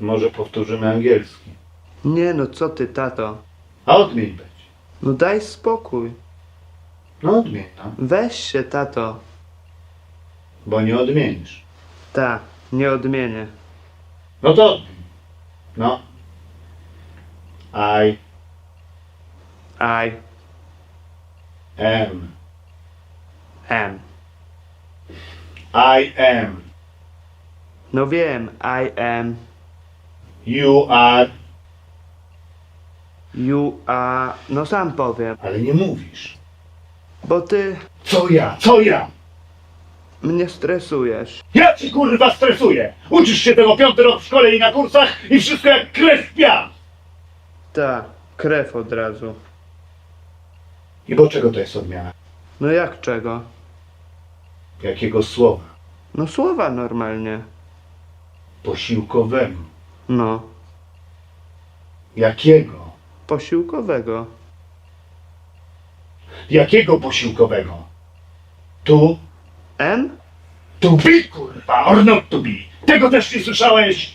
Może powtórzymy angielski. Nie no, co ty, tato? A odmień być. No daj spokój. No odmień, no. Weź się, tato. Bo nie odmienisz. Ta, nie odmienię. No to odmień. No. I I am. am. I am. No wiem, I am. You are. You are... No sam powiem. Ale nie mówisz. Bo ty Co ja? Co ja? mnie stresujesz. Ja ci kurwa stresuję! Uczysz się tego piąty rok w szkole i na kursach i wszystko jak krew w piach! Ta, krew od razu. I bo czego to jest odmiana? No jak czego? Jakiego słowa? No słowa normalnie. Posiłkowego. No, Jakiego? posiłkowego. Jakiego posiłkowego? Tu? M? To be kurwa, or not to be. Tego też nie słyszałeś?